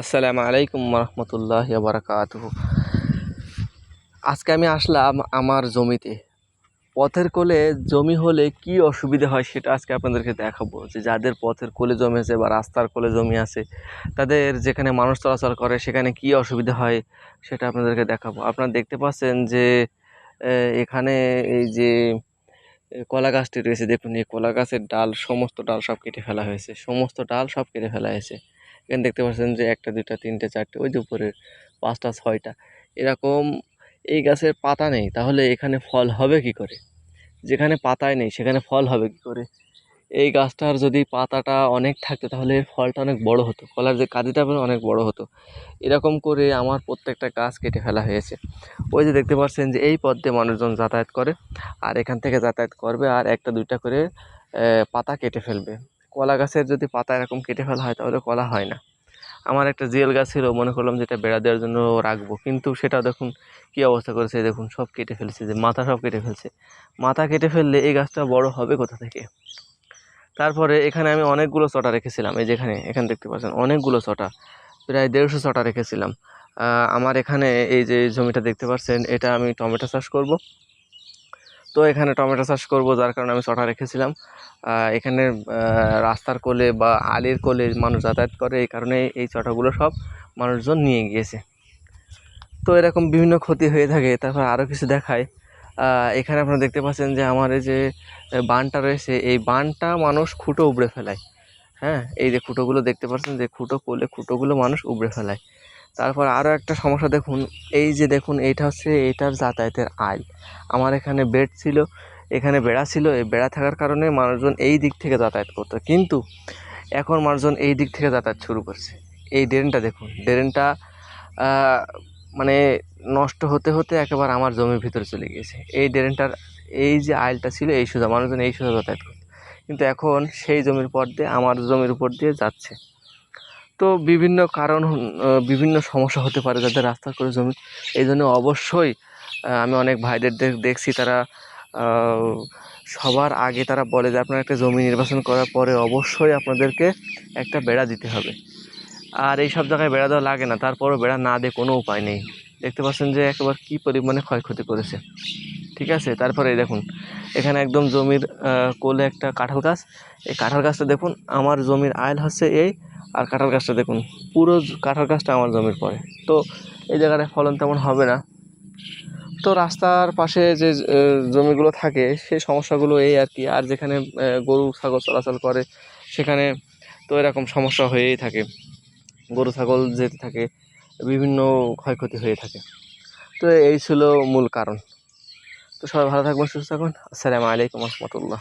আসসালামু আলাইকুম রহমতুল্লাহ বারাকাত আজকে আমি আসলাম আমার জমিতে। পথের কোলে জমি হলে কি অসুবিধা হয় সেটা আজকে আপনাদেরকে দেখাবো। যে যাদের পথের কোলে জমি আছে বা রাস্তার কোলে জমি আছে, তাদের যেখানে মানুষ চলাচল করে সেখানে কি অসুবিধা হয় সেটা আপনাদেরকে দেখাবো। আপনারা দেখতে পাচ্ছেন যে এখানে এই যে কলা গাছটি রয়েছে। দেখুন, এই কলা গাছের ডাল, সমস্ত ডাল সব কেটে ফেলা হয়েছে। সমস্ত ডাল সব কেটে ফেলা হয়েছে। এখানে দেখতে পাচ্ছেন যে একটা, দুইটা, তিনটে, চারটে, ওই যে উপরে পাঁচটা, ছয়টা। এরকম এই গাছের পাতা নেই, তাহলে এখানে ফল হবে কি করে? যেখানে পাতায় নেই, সেখানে ফল হবে কি করে? এই গাছটার যদি পাতাটা অনেক থাকতো, তাহলে এর ফলটা অনেক বড় হতো কলার যে কাঁদিটা অনেক বড় হতো। এরকম করে আমার প্রত্যেকটা গাছ কেটে ফেলা হয়েছে। ওই যে দেখতে পাচ্ছেন যে এই পথ দিয়ে মানুষজন যাতায়াত করে, আর এখান থেকে যাতায়াত করবে আর একটা, দুইটা করে পাতা কেটে ফেলবে। কলা গাছের যদি পাতা এরকম কেটে ফেলা হয়, তাহলে কলা হয় না। আমার একটা জিয়েল গাছ ছিল, মনে করলাম যেটা বেড়া দেওয়ার জন্য রাখব। কিন্তু সেটা দেখুন কী অবস্থা করেছে দেখুন সব কেটে ফেলছে, যে মাথা সব কেটে ফেলছে। মাথা কেটে ফেললে এই গাছটা বড় হবে কোথা থেকে? তারপরে এখানে আমি অনেকগুলো চটা রেখেছিলাম, এই যেখানে, এখানে দেখতে পাচ্ছেন, অনেকগুলো চটা প্রায় দেড়শো চটা রেখেছিলাম। আমার এখানে এই যে জমিটা দেখতে পাচ্ছেন, এটা আমি টমেটো চাষ করব। তো এখানে টমেটো চাষ করব, যার কারণে আমি চটা রেখেছিলাম। এখানে রাস্তার কোলে বা আলির কোলে মানুষ যাতায়াত করে, এই কারণে এই চটাগুলো সব মানুষজন নিয়ে গিয়েছে। তো এরকম বিভিন্ন ক্ষতি হয়ে থাকে, তারপর আরও কিছু দেখায়। এখানে আপনারা দেখতে পাচ্ছেন যে আমার এই যে বানটা রয়েছে, এই বানটা মানুষ খুঁটো উপড়ে ফেলায়। হ্যাঁ এই যে খুঁটোগুলো দেখতে পাচ্ছেন যে খুঁটো কোলে খুঁটোগুলো মানুষ উপড়ে ফেলায়। তারপর আরও একটা সমস্যা দেখুন, এই যে দেখুন এইটা হচ্ছে এইটার যাতায়াতের আইল। আমার এখানে বেড ছিল, এখানে বেড়া ছিল, এই বেড়া থাকার কারণে মানুষজন এই দিক থেকে যাতায়াত করতো। কিন্তু এখন মানুষজন এই দিক থেকে যাতায়াত শুরু করছে। এই ড্রেনটা দেখুন, ড্রেনটা মানে নষ্ট হতে হতে একেবারে আমার জমির ভিতরে চলে গিয়েছে। এই ড্রেনটার, এই যে আইলটা ছিল, এই সোজা মানুষজন এই সোজা যাতায়াত করতো। কিন্তু এখন সেই জমির পর দিয়ে, আমার জমির উপর দিয়ে যাচ্ছে। তো বিভিন্ন কারণ বিভিন্ন সমস্যা হতে পারে যাদের রাস্তা করে জমি। এই জন্য অবশ্যই আমি অনেক ভাইদের দেখছি তারা সবার আগে তারা বলে যে আপনার একটা জমি নির্বাচন করার পরে অবশ্যই আপনাদেরকে একটা বেড়া দিতে হবে। আর এই সব জায়গায় বেড়া দেওয়া লাগে না, তারপরও বেড়া না দিয়ে কোনো উপায় নেই। দেখতে পাচ্ছেন যে একেবারে কী পরিমাণে ক্ষয়ক্ষতি করেছে। ঠিক আছে? তারপরে দেখুন, এখানে একদম জমির কোলে একটা কাঁঠাল গাছ। এই কাঁঠাল গাছটা দেখুন, আমার জমির আয়ল হচ্ছে এই, আর কাঁঠাল গাছটা দেখুন, পুরো কাঁঠাল গাছটা আমার জমির পরে। তো এই জায়গাটায় ফলন তেমন হবে না। তো রাস্তার পাশে যে জমিগুলো থাকে, সেই সমস্যাগুলো এই আর কি। আর যেখানে গরু, ছাগল চলাচল করে, সেখানে তো এরকম সমস্যা হয়েই থাকে। গরু, ছাগল যেতে থাকে, বিভিন্ন ক্ষয়ক্ষতি হয়ে থাকে। তো এই ছিল মূল কারণ। তো সবাই ভালো থাকবেন সুস্থ থাকুন আসসালামু আলাইকুম রহমতুল্লাহ।